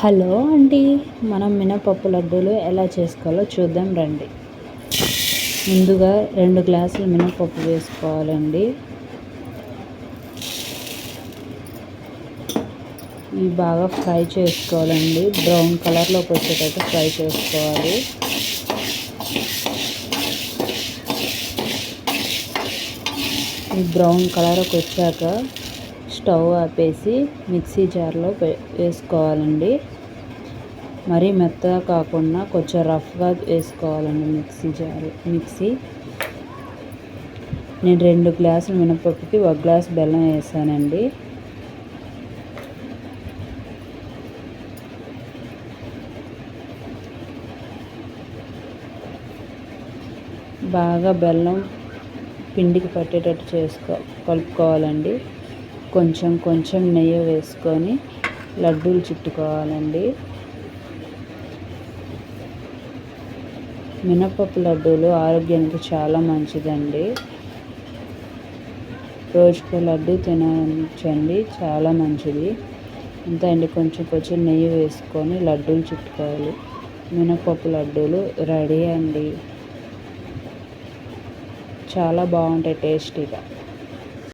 Hello అండి మనం మినపప్పు లడ్డూలు ఎలా చేసుకోవాలో చూద్దాం రండి. ముందుగా రెండు గ్లాసులు మినపప్పు వేసుకోవాలండి. ఇవి బాగా ఫ్రై చేసుకోవాలండి. బ్రౌన్ కలర్లోకి వచ్చేటట్టు ఫ్రై చేసుకోవాలి. ఈ బ్రౌన్ కలర్కి వచ్చాక స్టవ్ ఆపేసి మిక్సీ జార్లో వేసుకోవాలండి. మరీ మెత్తగా కాకుండా కొంచెం రఫ్గా వేసుకోవాలండి మిక్సీ జార్ మిక్సీ. నేను రెండు గ్లాసులు మినపప్పుకి ఒక గ్లాస్ బెల్లం వేసానండి. బాగా బెల్లం పిండికి పట్టేటట్టు చేసుకో కలుపుకోవాలండి. కొంచెం కొంచెం నెయ్యి వేసుకొని లడ్డూలు చుట్టుకోవాలండి. మినపప్పు లడ్డూలు ఆరోగ్యానికి చాలా మంచిదండి. రోజుకు లడ్డు తినచ్చండి చాలా మంచిది. అంతే అండి కొంచెం కొంచెం నెయ్యి వేసుకొని లడ్డూలు చుట్టుకోవాలి. మినపప్పు లడ్డూలు రెడీ అండి. చాలా బాగుంటాయి టేస్టీగా.